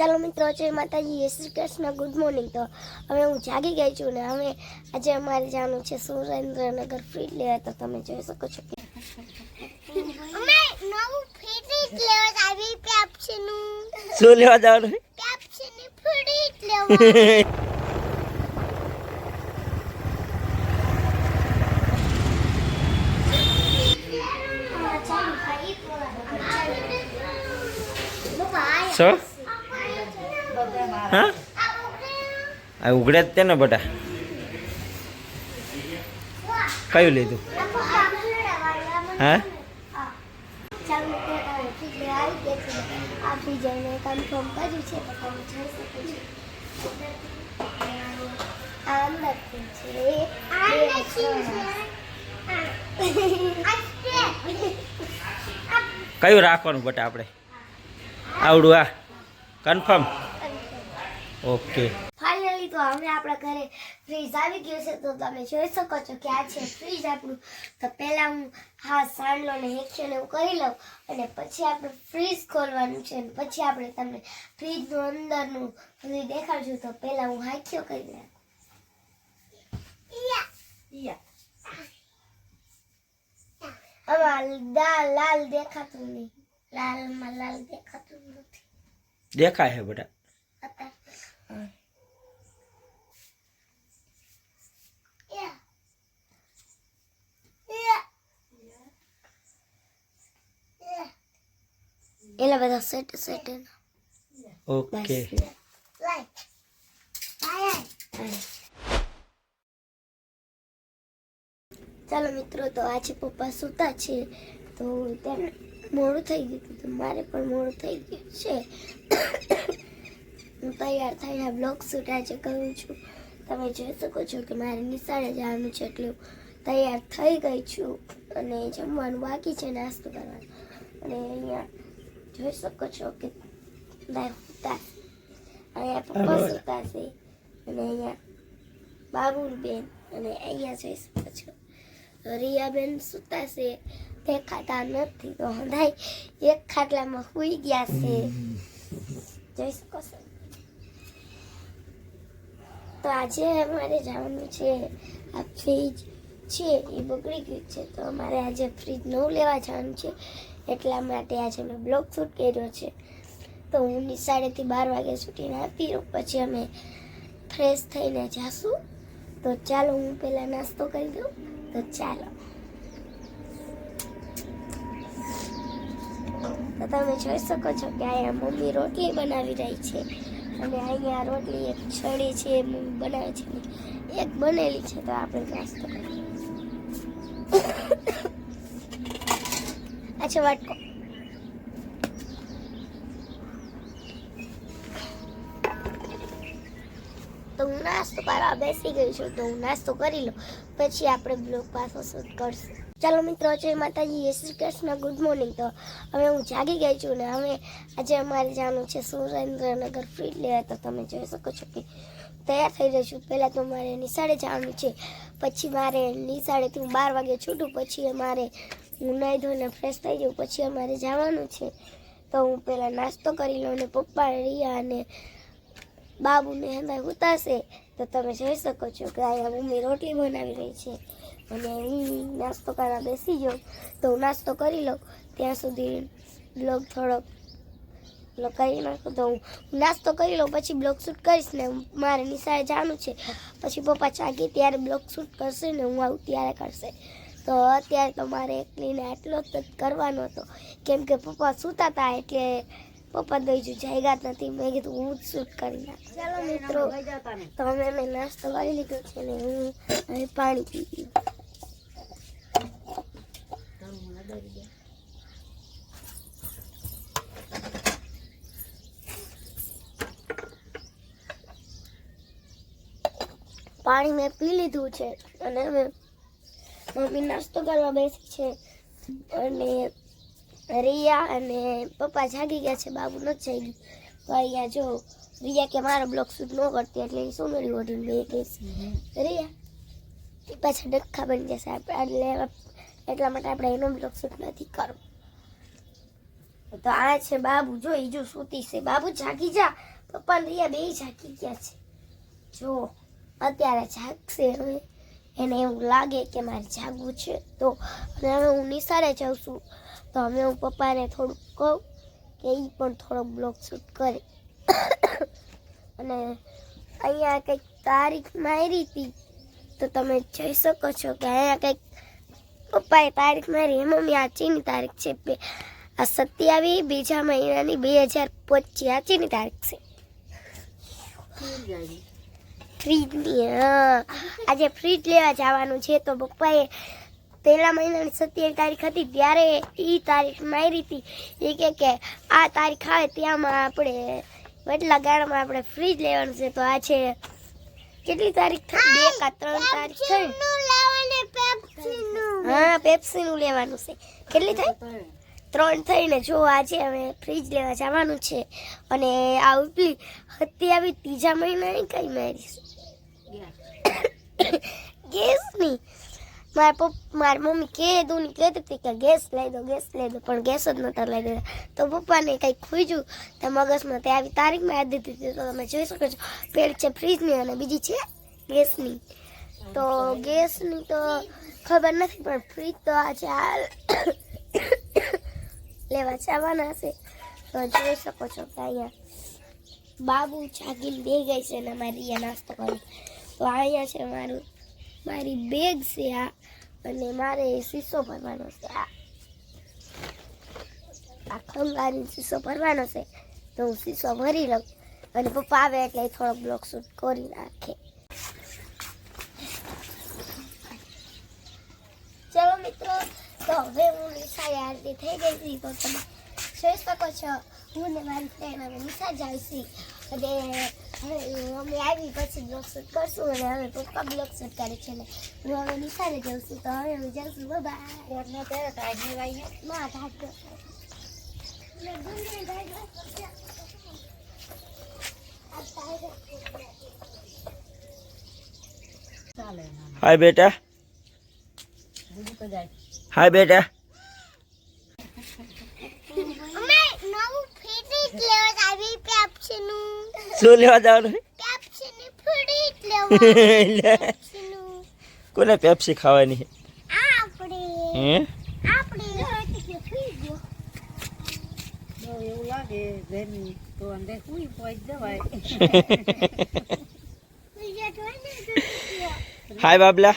ચાલો મિત્રો જય માતાજી જય શ્રી કૃષ્ણ ગુડ મોર્નિંગ તો હવે હું જાગી ગઈ છું ને હવે આજે અમારે જવાનું છે સુરેન્દ્રનગર ફ્રીજ લેવા તો તમે જોઈ શકો છો. કે અમે નવું ફ્રીજ લેવા શું લેવા જવાનું? પેપ્સીની ફ્રીજ લેવા શું? હા? આ ઉઘડે જ તે ને બટા. કયું લીધું? હા. કયું રાખવાનું બટા આપણે? આવડું આ? કન્ફર્મ ઓકે ફાઇનલી તો અમે આપણા ઘરે ફ્રીજ આવી ગયું છે તો તમે જોઈ શકો છો કે આ છે ફ્રીજ આપણું. તો પહેલા હું હા સાંડલો ને હેક્શન એવું કરી લઉં અને પછી આપણે ફ્રીજ ખોલવાનું છે અને પછી આપણે તમને ફ્રીજનું અંદરનું બધું દેખાડશું. તો પહેલા હું હાખ્યો કરી નાખું આમાં લાલ લાલ દેખાતું નહીં. લાલમાં લાલ દેખાતું નથી. દેખાય છે અત્યારે એલા બધા સેટ સેટ ઓકે ચાલો મિત્રો તો આજે પપ્પા સૂતા છે. તો મોડું થઈ ગયું હતું. મારે પણ મોડું થઈ ગયું છે. હું તૈયાર થઈને બ્લોગ શૂટ આજે કરું છું. તમે જોઈ શકો છો કે મારે નિશાળે જવાનું છે એટલે તૈયાર થઈ ગઈ છું અને જમવાનું બાકી છે નાસ્તો કરવાનો. અને અહીંયા જોઈ શકો છો કે સૂતા અહીંયા પપ્પા સૂતા છે અને અહીંયા બાબુલબેન અને અહીંયા જોઈ શકો છો. રિયાબેન સૂતા છે. દેખાતા નથી તો હંધાઈ એક ખાટલામાં સુઈ ગયા છે. જોઈ શકો છો. તો આજે અમારે જવાનું છે, આ ફ્રીજ છે, એ બગડી ગયું છે. તો અમારે આજે ફ્રીજ નવું લેવા જવાનું છે, એટલા માટે આજે મેં બ્લોગ શૂટ કર્યો છે. તો હું નિશાળેથી બાર વાગે છૂટીને આપી રહું, પછી અમે ફ્રેશ થઈને જાશું. તો ચાલો હું પહેલાં નાસ્તો કરી દઉં તો ચાલો. તો તમે જોઈ શકો છો કે અહીંયા મમ્મી રોટલી બનાવી રહી છે. અને અહીંયા રોટલી એક છડી છે મમ્મી બનાવે છે એક બનેલી છે, તો આપણે નાસ્તો કરીએ અચ્છા, વાટકો. તો હું નાસ્તો કરવા બેસી ગઈ છું, તો હું નાસ્તો કરી લઉં, પછી આપણે બ્લોગ પાછો શૂટ કરશું. ચાલો મિત્રો, જય માતાજી, જય શ્રી કૃષ્ણ ગુડ મોર્નિંગ તો હવે હું જાગી ગઈ છું ને હવે આજે અમારે જવાનું છે સુરેન્દ્રનગર ફ્રી લેવા તો તમે જોઈ શકો છો કે તૈયાર થઈ રહી છું પહેલાં તો મારે નિશાળે જવાનું છે, પછી મારે નિશાળેથી હું બાર વાગે છૂટું, પછી મારે હું નાહી ધોઈને ફ્રેશ થઈ જાઉં પછી અમારે જવાનું છે. તો હું પહેલાં નાસ્તો કરી લઉં અને પપ્પા, રિયા અને બાબુને હંધાઈ ઉતારશે. તો તમે જોઈ શકો છો કે અહીંયા મમ્મી રોટલી બનાવી રહી છે. અને હું નાસ્તો કરવા બેસી જાઉં. તો હું નાસ્તો કરી લઉં. ત્યાં સુધી બ્લોગ થોડોક કરી નાખું. તો હું નાસ્તો કરી લઉં પછી બ્લોગ શૂટ કરીશ ને મારે નિશાળે જવાનું છે. પછી પપ્પા ચાગી ત્યારે બ્લોગ શૂટ કરશે ને હું આવું ત્યારે કરશે. તો અત્યારે તો મારે એકલીને આટલો જ કરવાનો હતો. કેમ કે પપ્પા સૂતા હતા એટલે પપ્પા દઈ જો જાયગા નથી. મેં કીધું હું જ શૂટ કરી નાખ. ચાલો મિત્રો તો અમે મેં નાસ્તો કરી લીધો છે ને હું પાણી પી ગયું પાણી મેં પી લીધું છે અને મમ્મી નાસ્તો કરવા બેસી છે. અને રિયા અને પપ્પા જાગી ગયા છે, બાબુ નથી જાગી તો અહીંયા જો, રિયા કે મારો બ્લોક શૂટ ન કરતી એટલે એ સોનરી ઓઢીને બે કેસ રિયા પાછા ડખા બની જશે. એટલે એટલા માટે આપણે એનો બ્લોક શૂટ નથી કરવો. તો આ છે બાબુ. જો એ જો સૂતી છે. બાબુ જાગી જા. પપ્પા રિયા બે જાગી ગયા છે. જો અત્યારે જાગશે હવે. એને એવું લાગે કે મારે જાગવું છે. તો અને હવે હું નિશાળે જાઉં છું. તો હવે હું પપ્પાને થોડુંક કહું કે એ પણ થોડોક બ્લોગ શૂટ કરે. અને અહીંયા કંઈક તારીખ મારી હતી. તો તમે જોઈ શકો છો કે અહીંયા કંઈક પપ્પાએ તારીખ મારી. મમ્મી આચીની તારીખ છે બે. આ સત્યાવી, બીજા મહિનાની બે હજાર પચીસ. આચીની તારીખ છે. ફ્રીજની હા આજે ફ્રીજ લેવા જવાનું છે તો પપ્પાએ પહેલા મહિનાની સત્યાવીસ તારીખ હતી ત્યારે એ તારીખ મારી હતી. એ કે કે આ તારીખ આવે ત્યાંમાં આપણે એટલા ગાળામાં આપણે ફ્રીજ લેવાનું છે તો આ છે. કેટલી તારીખ થઈ? બે કા ત્રણ તારીખ થઈ? હા પેપ્સીનું લેવાનું છે. કેટલી થઈ? ત્રણ થઈને જો આજે અમે ફ્રીજ લેવા જવાનું છે. અને આ ઉપલી આવી ત્રીજા મહિનાની કઈ મારી ગેસની મારા પપ્પા મારી મમ્મી કે દૂની કહેતી હતી કે ગેસ લઈ દો ગેસ લઈ દો પણ ગેસ જ નહોતા લઈ દેતા તો પપ્પાને કંઈક ખૂજ્યું તો મગજમાં તે આવી તારીખમાં યાદ દીધી હતી તો તમે જોઈ શકો છો પેલી છે ફ્રીજની અને બીજી છે ગેસની તો ગેસની તો ખબર નથી પણ ફ્રીજ તો આજે હાલ લેવા જવાના હશે તો જોઈ શકો છો કે અહીંયા બાબુ જાગીને દે ગઈ છે અને મારી રિયા નાસ્તો કરે તો અહીંયા છે મારું, મારી બેગ છે આ, અને મારે શીશો ભરવાનો છે આ. આ ખંગારી શીશો ભરવાનો છે, તો હું શીશો ભરી લઉં. અને પપ્પા આવે એટલે થોડો બ્લોક શૂટ કરી નાખે. ચલો મિત્રો, તો હવે હું નિશાળે આરતી થઈ ગઈ હતી, તો તમે જોઈ શકો છો. હું ને મારી ફ્રેન્ડ હવે નિશા જાય છે. અને હવે અમે આવી પછી બ્લોગ શૂટ કરશું અને હવે પપ્પા બ્લોગ શૂટ કરે છે ને હું હવે નિશાળે જાઉં છું. તો હવે હું જાઉં છું બાય ના ઢાંક હાય બેટા. હાય બેટા અમે નવું ફ્રીજ લેવા આવી પેપ્સીનું શું લેવા જવાનું? કોને પેપ્સી ખાવાની? હે? આપણે. ફ્રીજ જો એવું લાગે ગરમી તો અંદર સુઈ પહોંચ જવાય. હાય બાબલા.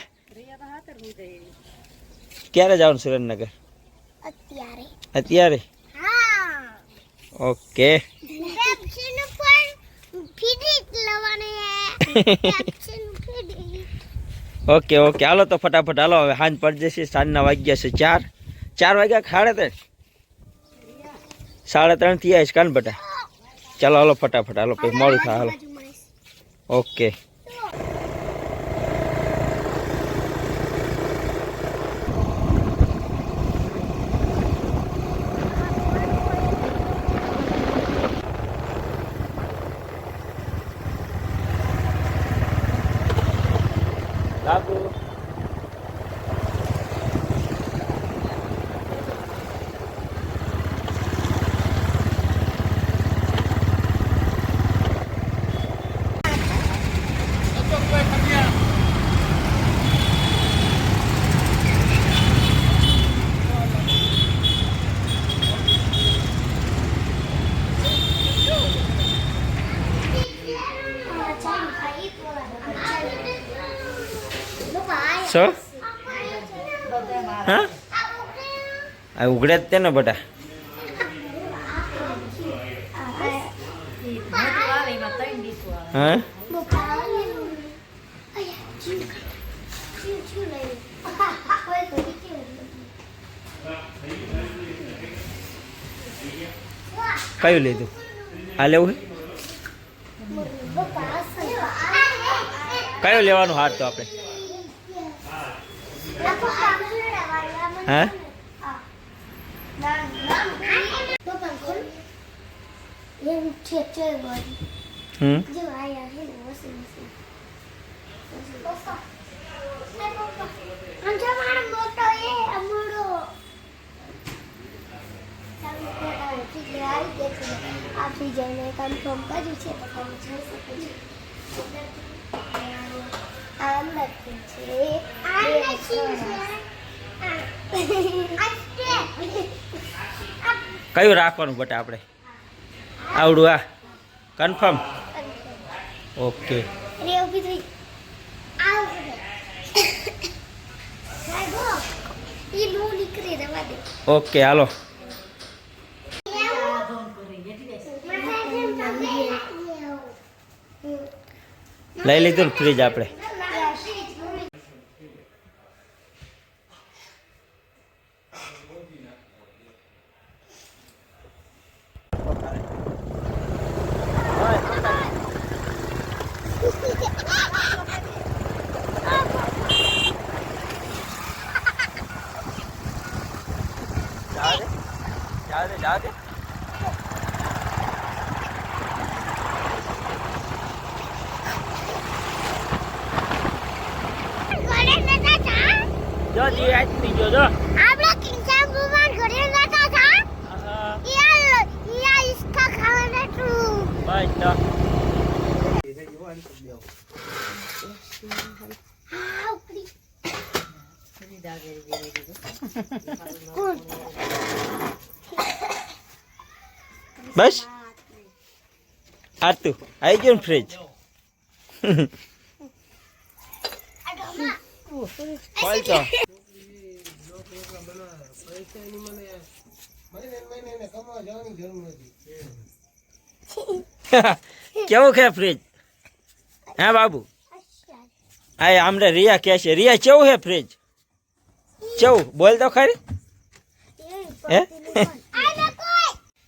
ક્યારે જવાનું સુરેન્દ્રનગર? અત્યારે. અત્યારે? ઓકે. Okay okay. હાલો તો ફટાફટ હાલો. હવે સાંજ પડી જશે. સાંજના વાગ્યા છે ચાર. ચાર વાગ્યા સાડા ત્રણ? સાડા ત્રણથી આવીશ કાન બટા. ચાલો હાલો ફટાફટ. હાલો પછી મોડું થાય. હાલો. ઓકે બાબુ સો હા? આ ઉઘડે જ તે ને બટા. હા? કયું લીધું? આ લેવું છે? કયું લેવાનું હાથ તો આપણે? હા? હમ? જો આયા ને વોશિંગ મશીન અંજો મારો મોટો એ અમૂડો ચાલો ફ્રીજ આવી ગયા છે આ ફ્રીજ એને કન્ફર્મ કર્યું છે, તો તમે જોઈ શકો છો. કયું રાખવાનું બટા આપણે? આવડું આ કન્ફર્મ ઓકે ઓકે હાલો. લઈ લીધું ને ફ્રીજ આપણે ઘરે નતા જા જો જી આજ પીજો જો આપણે કિંચા ભગવાન ઘરે નતા જા યાર યાર ઇસકા ખાવાના તું બસ તો હા ઉપડી બસ આ તું આવી ગયું ને ફ્રીજ ખોલ તો કેવું છે ફ્રીજ હા બાબુ આ આમને રિયા કહે છે રિયા કેવું છે ફ્રીજ કેવું બોલ તો ખરી હે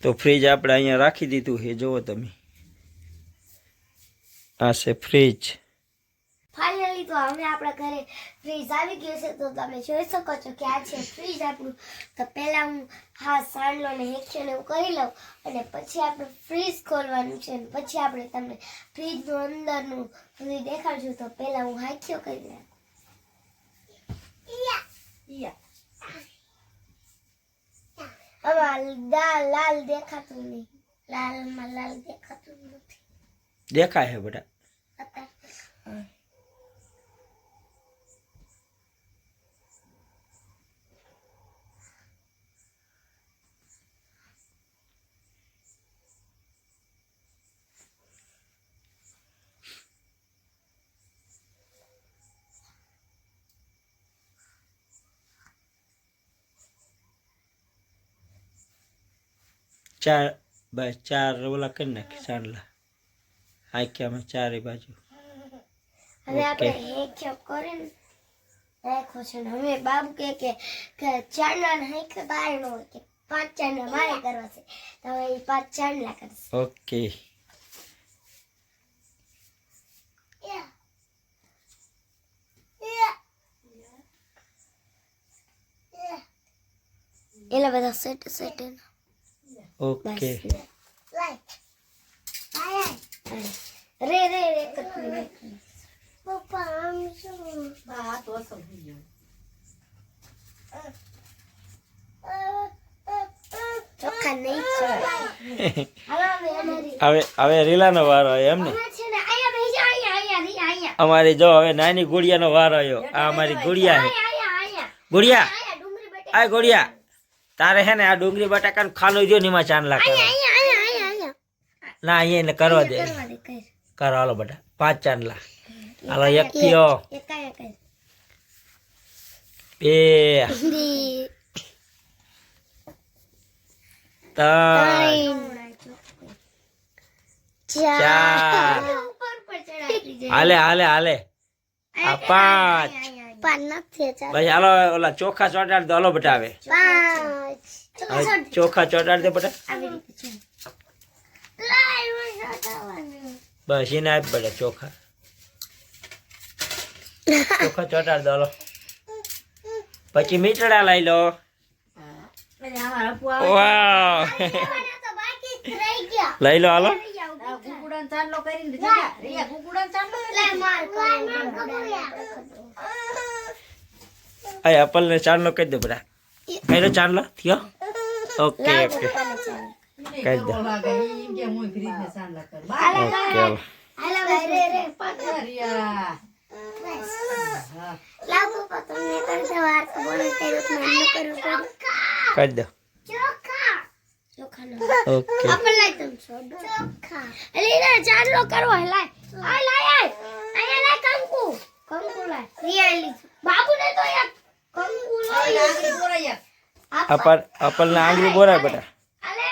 તો ફ્રીજ આપણે અહીંયા રાખી દીધું છે જુઓ તમે. આ છે ફ્રીજ ફાઇનલી તો હવે આપણા ઘરે ફ્રીજ આવી ગયું છે તો તમે જોઈ શકો છો કે આ છે ફ્રીજ આપણું. તો પહેલા હું હા સાંડલો ને હેક્શન એવું કરી લઉં અને પછી આપણે ફ્રીજ ખોલવાનું છે અને પછી આપણે તમને ફ્રીજનું અંદરનું બધું દેખાડશું. તો પહેલા હું હાખ્યો કરી લઉં આમાં લાલ લાલ દેખાતું નહીં લાલમાં લાલ દેખાતું નથી દેખાય છે બધા ચાર બસ ચાર ઓલા કરી નાખી ચાંદલા હાંક્યામાં ચારે બાજુ હવે આપણે ઓકે. એક ખેપ કરીને રાખો છે ને હવે બાબુ કે કે કે ચાંદલા ને હાંકે બાર નો હોય કે પાંચ ચાંદલા મારે કરવા છે તો હવે એ પાંચ ચાંદલા કરશે ઓકે એલા બધા સેટ સેટ ઓકે રે રે રે પપ્પા આમ શું હા તો અસર ગયો ચોખ્ખા નહીં છે હવે અમારી હવે હવે રીલાનો વારો આવ્યો એમ ને? અમારી જો હવે નાની ગુડિયાનો વારો આવ્યો. આ અમારી ગુડિયા છે. ગુડિયા. આ ગુડિયા. તારે હે ને આ ડુંગળી બટાકાનું ખાનું જો ચાંદલા કરો અહીંયા અહીંયા અહીંયા ના અહીંયા એને કરવા દે. કરો હાલો બટા. પાંચ ચાંદલા હાલો એક થયો. બે. ત્રણ. ચાર. હાલે હાલે હાલે. આ પાંચ. પછી હાલો ઓલા ચોખા ચોટાડ દો હાલો બટા હવે ચોખા ચોટાડ દે બટા બસ એને આપ બટા ચોખા. ચોખા ચોટાડ દો હાલો. પછી મીઠડા લઈ લો. લઈ લો હાલો. આ કુકુડાનો ચાંદલો કરીને રિયા રિયા કુકુડાનો ચાંદલો લે માર આ એપલ ને ચાંદલો કહી દે બટા કઈ ચાંદલો? થયો? Okay okay. કેવો દે. ઓકે કહી દો. ઓકે આપણ લાય તમ ચોખા. એટલે ને ચાંદલો કરવો હે લાય. આ લાય આય અહીંયા લાય કંકુ. કંકુ લાય. રિયા બાબુ ને તો એક કંકુ લાય બોરાય બોરાયા અપર ને આંગળી બોરાય બેટા. અલે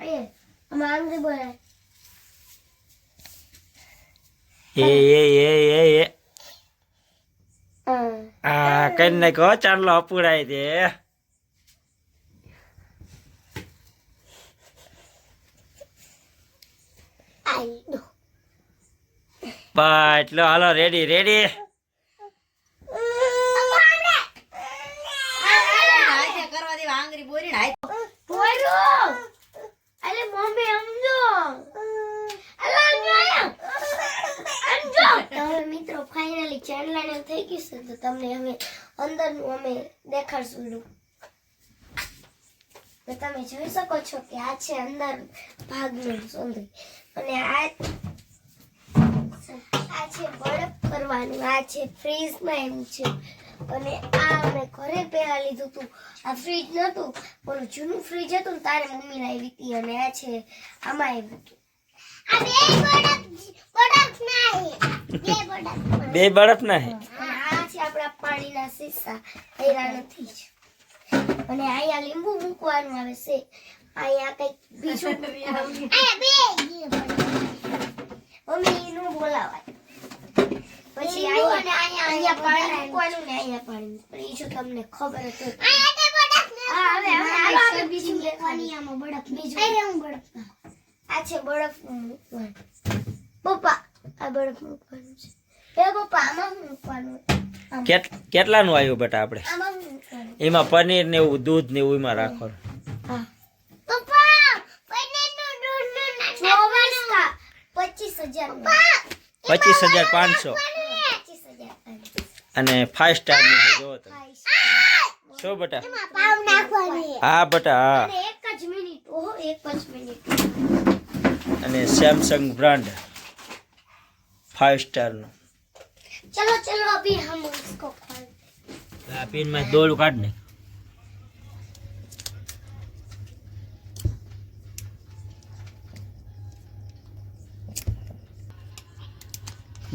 અહીંયા અમાર આંગળી બોરાય. એ એ એ એ એ. આ કઈ નાખો ચાંદલો અપુરાય દે આઈ દો બા એટલો હાલો રેડી રેડી મિત્રો ફાઇનલી ચાંદલાને થઈ ગયું છે તો તમને અમે અંદરનું અમે દેખાડશું તો તમે જોઈ શકો છો કે આ છે અંદર ભાગનું સૌંદર્ય. અને આ આ છે બળપ કરવાનું આ છે ફ્રીજમાં એમ છે. અને આ અમે ઘરે પહેલા લીધું હતું આ ફ્રીજ નહોતું પણ જૂનું ફ્રીજ હતું તારે મમ્મી લાવી હતી અને આ છે આમાં આવ્યું હતું. બે બરફ ના હે આ છે આપણા પાણીના સીસા પૈરા નથી અને અહીંયા લીંબુ મૂકવાનું આવે છે. અહીંયા કંઈક બીજું મમ્મી એનું બોલાવાય. પછી અહીંયા અહીંયા પાણી મૂકવાનું ને અહીંયા પાણી મૂકવાનું. એ જો તમને ખબર હતો. હા હવે હવે હાલો આપણે બીજું લેવાની આમાં બરફ બીજું આ છે બરફ મૂકવાનું. પપ્પા આ બરફ મૂકવાનું છે. એ પપ્પા આમાં મૂકવાનું? કેટલાનું આવ્યું બેટા આપણે? એમાં પનીર ને એવું દૂધ ને એવું એમાં રાખવાનું હા પપ્પા પનીરનું દૂધનું ચોવીસ કા પચીસ હજાર પાંચસો અને ફાઇવ સ્ટારની છે તમે. શું બટા? હા બટા હા. અને સેમસંગ બ્રાન્ડ ફાઈવ સ્ટારનું ચલો ચલો અભી હમ ઉસકો ખોલ પિનમાં દોડ કાઢ ને.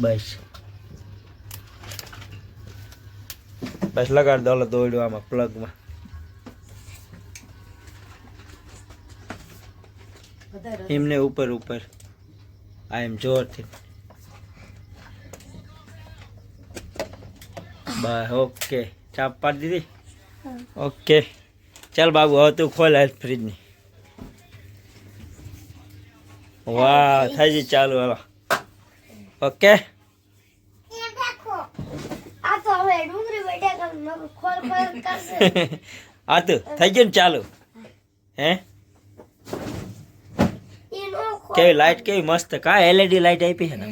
બસ. બસ લગાડ દો દોડ્યો આમાં પ્લગમાં એમને ઉપર ઉપર. આ એમ જોરથી. બસ ઓકે. ચાપ પાડી દીધી? ઓકે. ચાલ બાબુ હવે તું ખોલ હેલ્થ ફ્રીજની. વાહ થઈ ગઈ ચાલુ હાલો. ઓકે આ તો હવે ડુંગળી બેઠા કર નકર ખોલ ખોલ કરશે આ તું થઈ ગયું ને ચાલુ હે એ નો ખોલ કેવી લાઈટ કેવી મસ્ત કા એલઈડી લાઈટ આપી છે ને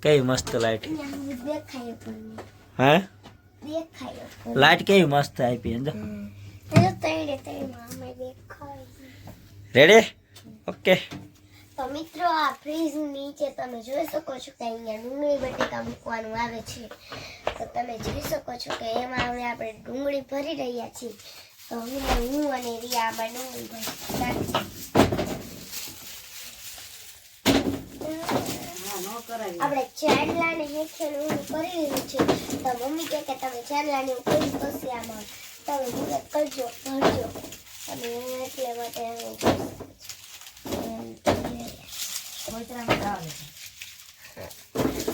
કેવી મસ્ત લાઈટ અહીંયા દેખાય પણ હે દેખાય પણ લાઈટ કેવી મસ્ત આપી અંદર એ તો તૈડે તૈડમાં અમે દેખાય રેડી ઓકે તો મિત્રો, આ ફ્રીજ નીચે તમે જોઈ શકો છો કે અહીંયા ડુંગળી બટેકા મૂકવાનું આવે છે. તો તમે જોઈ શકો છો કે એમાં હવે આપણે ડુંગળી ભરી રહ્યા છીએ. તો હું હું અને રિયા આમાં ડુંગળી ભરી નાખીએ. આપણે ચાંદલાને હેઠળ હું કરી લીધું છે. તો મમ્મી કહે કે તમે ચાંદલાને કરી પછી આમાં. તમે મદદ કરજો, ભરજો. અને એટલે માટે હું એમ કરી રહ્યા. કોતરામાં આવે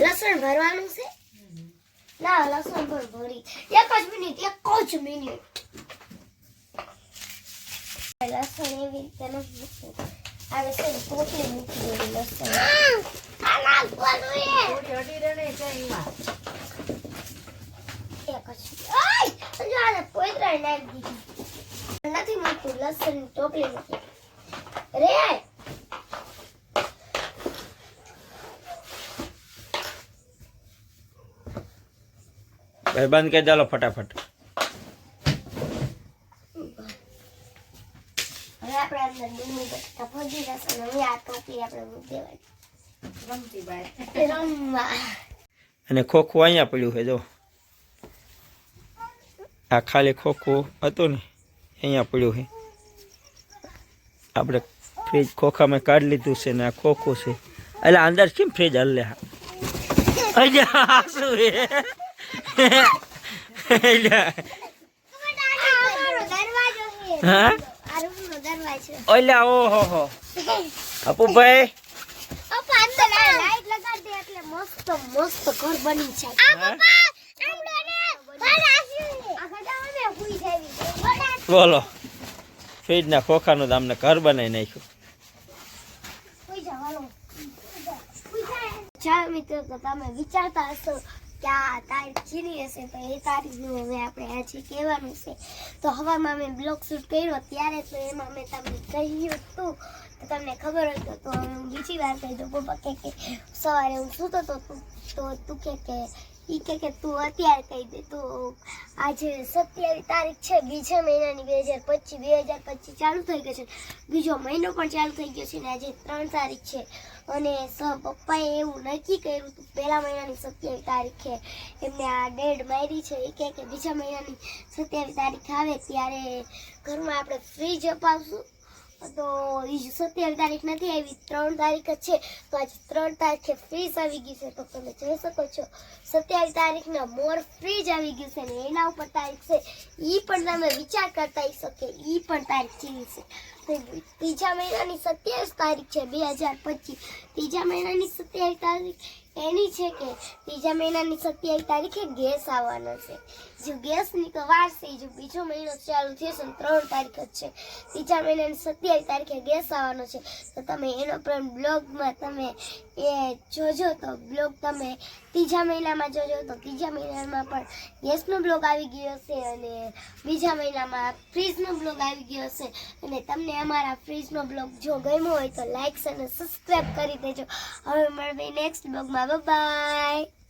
લસણ ભરવાનું છે? ના લસણ પણ ભરી. એક જ મિનિટ એક જ મિનિટ લસણ એવી રીતે નથી આવે છે ને મૂકી દેવી લસણ. ને નથી મૂકતું લસણ ટોપલી મૂકી. રે ભાઈ બંધ કરી ચાલો ફટાફટ. અને ખોખું અહીંયા પડ્યું છે જો. આ ખાલી ખોખું હતું ને અહીંયા પડ્યું છે. આપણે ફ્રીજ ખોખામાં કાઢી લીધું છે ને આ ખોખું છે. એટલે અંદર કેમ ફ્રીજ હલ્લે હા શું ઓલા ઓહો હો. અપુભાઈ? મસ્ત મસ્ત ઘર બની જાવી બોલો. ફ્રીજના ખોખાનું તો અમને ઘર બનાવી નાખ્યું. મિત્રો તો તમે વિચારતા હશો કે આ તારીખ તારીખનું હવે આપણે આજે કહેવાનું છે. તો હવામાં મેં બ્લોગ શૂટ કર્યો ત્યારે તો એમાં મેં તમને કહ્યું હતું. તો તમને ખબર હોય તો હું બીજી વાર કહી દઉં. પપ્પા કે સવારે હું સૂતો તું તો, તું કે ઈ કે કે તું અત્યારે કહી દે, તો આજે સત્યાવીસ તારીખ છે, બીજા મહિનાની બે હજાર પચીસ, બે હજાર પચીસ ચાલુ થઈ ગયો છે. બીજો મહિનો પણ ચાલુ થઈ ગયો છે ને આજે ત્રણ તારીખ છે. અને પપ્પાએ એવું નક્કી કર્યું હતું પહેલા મહિનાની સત્યાવીસ તારીખે એમને આ ડેડ મારી છે એ કહે કે બીજા મહિનાની સત્યાવીસ તારીખ આવે ત્યારે ઘરમાં આપણે ફ્રીજ અપાવશું. તો સત્યાવીસ તારીખ નથી આવી, ત્રણ તારીખ જ છે. તો આજે ત્રણ તારીખે ફ્રીજ આવી ગયું છે. તો તમે જોઈ શકો છો, સત્યાવીસ તારીખના મોર ફ્રીજ આવી ગયું છે ને એના ઉપર તારીખ છે. એ પણ તમે વિચાર કરતા હશો કે એ પણ તારીખ જેવી છે? ત્રીજા મહિનાની સત્યાવીસ તારીખ છે બે હજાર પચીસ. ત્રીજા મહિનાની સત્યાવીસ તારીખ એની છે કે ત્રીજા મહિનાની સત્યાવીસ તારીખે ગેસ આવવાનો છે. જો ગેસની તો વાર છે બીજો મહિનો ચાલુ થયો છે ત્રણ તારીખ જ છે. ત્રીજા મહિનાની સત્યાવીસ તારીખે ગેસ આવવાનો છે. તો તમે એનો પણ બ્લોગમાં તમે એ જોજો તો બ્લોગ તમે ત્રીજા મહિનામાં જોજો તો ત્રીજા મહિનામાં પણ ગેસનો બ્લોગ આવી ગયો હશે અને બીજા મહિનામાં ફ્રીજનો બ્લોગ આવી ગયો હશે. અને તમને અમારા ફ્રીજનો બ્લોગ જો ગમ્યો હોય તો લાઇક્સ અને સબસ્ક્રાઈબ કરી દેજો. હવે મળવી નેક્સ્ટ બ્લોગમાં. બાય